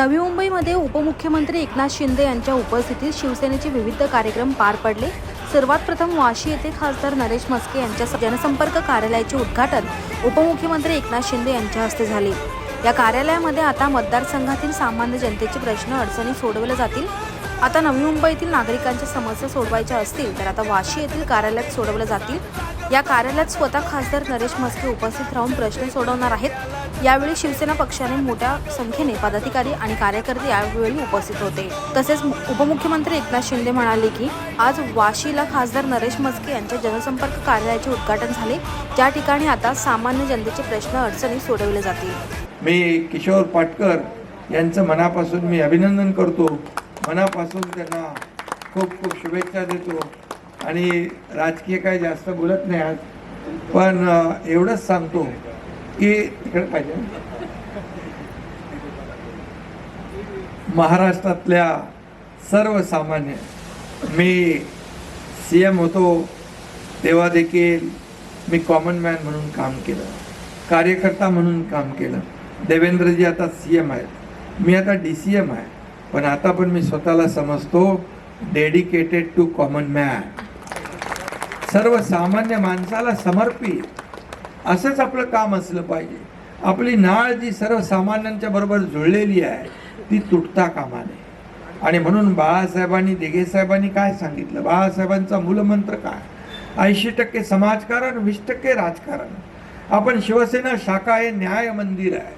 नवी मुंबईमध्ये उपमुख्यमंत्री एकनाथ शिंदे यांच्या उपस्थितीत शिवसेनेचे विविध कार्यक्रम पार पडले. सर्वात प्रथम वाशी येथे खासदार नरेश मस्के यांच्या जनसंपर्क कार्यालयाचे उद्घाटन उपमुख्यमंत्री एकनाथ शिंदे यांच्या हस्ते झाले. या कार्यालयामध्ये आता मतदारसंघातील सामान्य जनतेचे प्रश्न अडचणी सोडवले जातील. आता नवी मुंबईतील नागरिकांच्या समस्या सोडवायच्या असतील तर आता वाशी येथील कार्यालयात सोडवल्या जातील. या कार्यालयात स्वतः खासदार नरेश मस्के उपस्थित राहून प्रश्न सोडवणार आहेत. यावेळी शिवसेना पक्षाने मोठ्या संख्येने पदाधिकारी आणि कार्यकर्ते यावेळी उपस्थित होते. तसेच उपमुख्यमंत्री एकनाथ शिंदे म्हणाले की आज वाशीला खासदार नरेश मस्के यांच्या जनसंपर्क कार्यालयाचे उद्घाटन झाले. ज्या ठिकाणी आता सामान्य जनतेचे प्रश्न अडचणी सोडवले जातील. मी किशोर पाटकर यांचं मनापासून मी अभिनंदन करतो. मनापासून त्यांना खूप खूप शुभेच्छा देतो. आणि राजकीय काय जास्त बोलत नाही आज पण एवढंच सांगतो. की तिकडे पाहिजे. महाराष्ट्रातल्या सर्वसामान्य मी सी एम होतो तेव्हा देखील मी कॉमन मॅन म्हणून काम केलं कार्यकर्ता म्हणून काम केलं. देवेंद्रजी आता सी एम आहेत. मी आता डी सी एम आहे. पण आता पण मी स्वतःला समजतो डेडिकेटेड टू कॉमन मॅन सर्वसामान्य माणसाला समर्पित. असंच आपलं काम असलं पाहिजे. आपली नाळ जी सर्वसामान्यांच्या बरोबर जुळलेली आहे ती तुटता कामा नये आणि म्हणून बाळासाहेबांनी देगेसाहेबांनी काय सांगितलं? बाळासाहेबांचा मूलमंत्र काय? ऐंशी टक्के समाजकारण वीस टक्के राजकारण. आपण शिवसेना शाखा हे न्याय मंदिर आहे.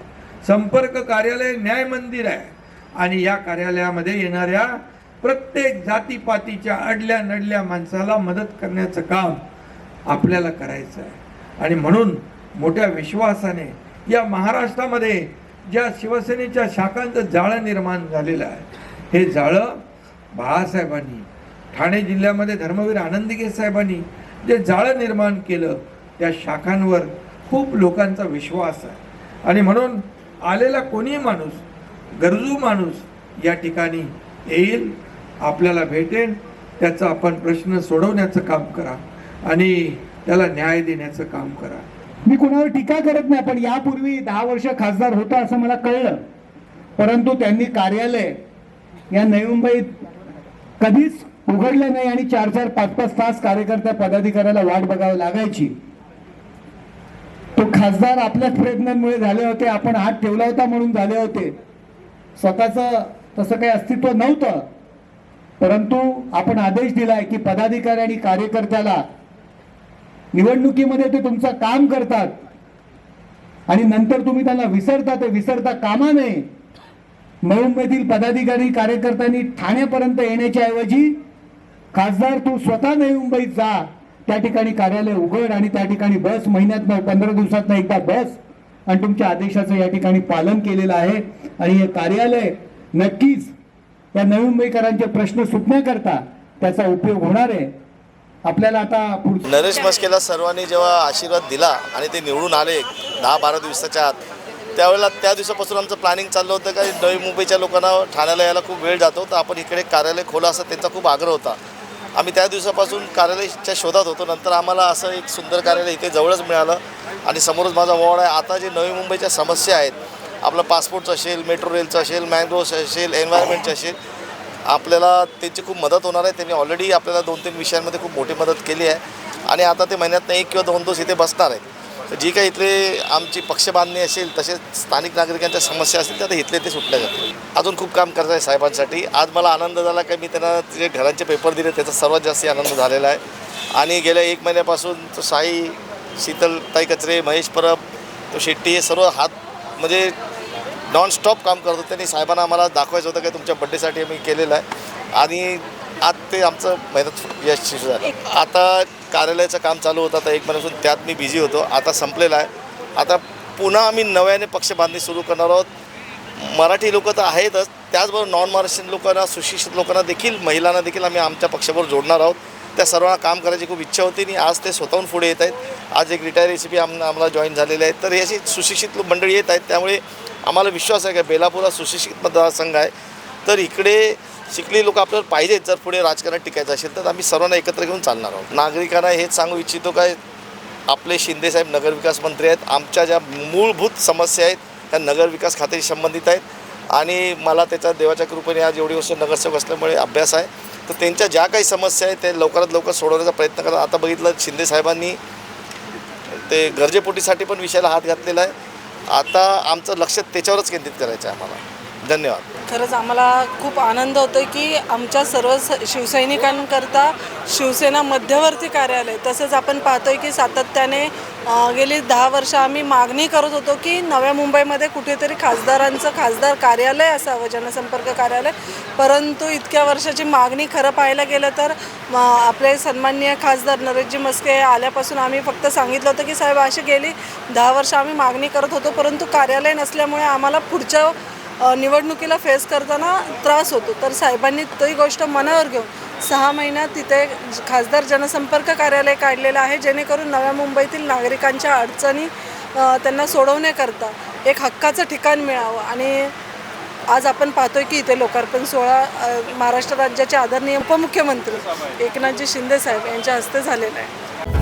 संपर्क कार्यालय न्याय मंदिर आहे. आणि या कार्यालयामध्ये येणाऱ्या प्रत्येक जातीपातीच्या अडल्या नडल्या माणसाला मदत करण्याचं काम आपल्याला करायचं आहे. आणि म्हणून मोठ्या विश्वासाने या महाराष्ट्रामध्ये ज्या शिवसेनेच्या शाखांचं जाळं निर्माण झालेलं आहे हे जाळं बाळासाहेबांनी ठाणे जिल्ह्यामध्ये धर्मवीर आनंदिगे साहेबांनी जे जाळं निर्माण केलं त्या शाखांवर खूप लोकांचा विश्वास आहे. आणि म्हणून आलेला कोणीही माणूस गरजू माणूस या ठिकाणी येईल आपल्याला भेटेल त्याचा आपण प्रश्न सोडवण्याचं काम करा. आणि त्याला न्याय देण्याचं काम करा. मी कोणावर टीका करत नाही पण यापूर्वी दहा वर्ष खासदार होता असं मला कळलं. परंतु त्यांनी कार्यालय या नवी मुंबईत कधीच उघडलं नाही आणि चार चार पाच पाच तास कार्यकर्त्या पदाधिकाऱ्याला वाट बघावी लागायची. तो खासदार आपल्याच प्रयत्नांमुळे झाले होते आपण हात ठेवला होता म्हणून झाले होते. स्वतःच तसं काही अस्तित्व नव्हतं. परंतु आपण आदेश दिलाय की पदाधिकारी आणि कार्यकर्त्याला निवडणुकीमध्ये ते तुमचं काम करतात. आणि नंतर तुम्ही त्यांना विसरता ते विसरता कामा नये. मुंबईतील पदाधिकारी कार्यकर्त्यांनी ठाण्यापर्यंत येण्याच्या ऐवजी खासदार तू स्वतः नवी मुंबईत जा. त्या ठिकाणी कार्यालय उघड आणि त्या ठिकाणी बस महिन्यात पंधरा दिवसात एकदा बस आणि तुमच्या आदेशाचं या ठिकाणी पालन केलेलं आहे. आणि हे कार्यालय नक्कीच या नवी मुंबईकरांचे प्रश्न सुटण्याकरता त्याचा उपयोग होणार आहे. आपल्याला आता नरेश मस्केला सर्वांनी जेव्हा आशीर्वाद दिला आणि ते निवडून आले दहा बारा दिवसाच्या आत त्यावेळेला त्या दिवसापासून आमचं प्लॅनिंग चाललं होतं का नवी मुंबईच्या लोकांना ठाण्याला यायला खूप वेळ जातो तर आपण इकडे कार्यालय खोला असा त्यांचा खूप आग्रह होता. आम्ही त्या दिवसापासून कार्यालयाच्या शोधात होतो नंतर आम्हाला असं एक सुंदर कार्यालय इथे जवळच मिळालं आणि समोरच माझा वॉर्ड आहे. आता जे नवी मुंबईच्या समस्या आहेत आपलं पासपोर्टचं असेल मेट्रो रेलचं असेल मॅंग्रोव्स असेल एन्व्हायरमेंटचं असेल आपल्याला त्यांची खूप मदत होणार आहे. त्यांनी ऑलरेडी आपल्याला दोन तीन विषयांमध्ये खूप मोठी मदत केली आहे. आणि आता ते महिन्यातनं एक किंवा दोन दिवस इथे बसणार आहेत. तर जी काही इथले आमची पक्षबांधणी असेल तसेच स्थानिक नागरिकांच्या समस्या असतील त्या इथले ते सुटल्या जातील. अजून खूप काम करत आहे साहेबांसाठी. आज मला आनंद झाला की मी त्यांना जे घरांचे पेपर दिले त्याचा सर्वात जास्त आनंद झालेला आहे. आणि गेल्या एक महिन्यापासून तो साई शीतल ताई कचरे महेश परब तो शेट्टी हे सर्व हात म्हणजे नॉन स्टॉप काम करतो त्यांनी साहेबांना आम्हाला दाखवायचं होतं की तुमच्या बड्डेसाठी आम्ही केलेलं आहे. आणि आज ते आमचं मेहनत यश झालं. आता कार्यालयाचं काम चालू होतं आता एक महिन्यापासून त्यात मी बिझी होतो. आता संपलेलं आहे. आता पुन्हा आम्ही नव्याने पक्ष बांधणी सुरू करणार आहोत. मराठी लोक तर आहेतच. त्याचबरोबर नॉन महाराष्ट्रीयन लोकांना सुशिक्षित लोकांना देखील महिलांना देखील आम्ही आमच्या पक्षाबरोबर जोडणार आहोत. त्या सर्वांना काम करायची खूप इच्छा होती आणि आज ते स्वतःहून पुढे येत आहेत. आज एक रिटायर रेसिपी आम आम्हाला जॉईन झालेले आहेत. तर याची अशी सुशिक्षित मंडळी येत आहेत. त्यामुळे आम्हाला विश्वास आहे की बेलापूर हा सुशिक्षित मतदारसंघ आहे. तर इकडे शिकलेली लोक आपल्याला पाहिजेत जर पुढे राजकारण टिकायचं असेल तर आम्ही सर्वांना एकत्र घेऊन चालणार आहोत. नागरिकांना हेच सांगू इच्छितो काय आपले शिंदेसाहेब नगरविकास मंत्री आहेत. आमच्या ज्या मूलभूत समस्या आहेत त्या नगरविकास खात्याशी संबंधित आहेत. आणि मला त्याच्या देवाच्या कृपेने आज एवढी वर्ष नगरसेवक असल्यामुळे अभ्यास आहे. तर त्यांच्या ज्या काही समस्या आहेत ते लवकरात लवकर सोडवण्याचा प्रयत्न करा आता बघितलं शिंदे साहेबांनी ते गरजेपोटीसाठी पण विषयाला हात घातलेला आहे. आता आमचं लक्ष त्याच्यावरच केंद्रित करायचं आहे आम्हाला. धन्यवाद. खरंच आम्हाला खूप आनंद होतो की आमच्या सर्व स शिवसैनिकांकरता शिवसेना मध्यवर्ती कार्यालय तसंच आपण पाहतोय की सातत्याने गेली दहा वर्ष आम्ही मागणी करत होतो की नव्या मुंबईमध्ये कुठेतरी खासदारांचं खासदार कार्यालय असावं जनसंपर्क कार्यालय. परंतु इतक्या वर्षाची मागणी खरं पाहायला गेलं तर आपले सन्माननीय खासदार नरेशजी मस्के आल्यापासून आम्ही फक्त सांगितलं होतं की साहेब अशी गेली दहा वर्ष आम्ही मागणी करत होतो परंतु कार्यालय नसल्यामुळे आम्हाला पुढच्या निवडणुकीला फेस करताना त्रास होतो. तर साहेबांनी ती गोष्ट मनावर घेऊन सहा महिन्यात तिथे खासदार जनसंपर्क कार्यालय काढलेलं आहे. जेणेकरून नव्या मुंबईतील नागरिकांच्या अडचणी त्यांना सोडवण्याकरता एक हक्काचं ठिकाण मिळावं. आणि आज आपण पाहतोय की इथे लोकार्पण सोहळा महाराष्ट्र राज्याचे आदरणीय उपमुख्यमंत्री एकनाथजी शिंदे साहेब यांच्या हस्ते झालेला आहे.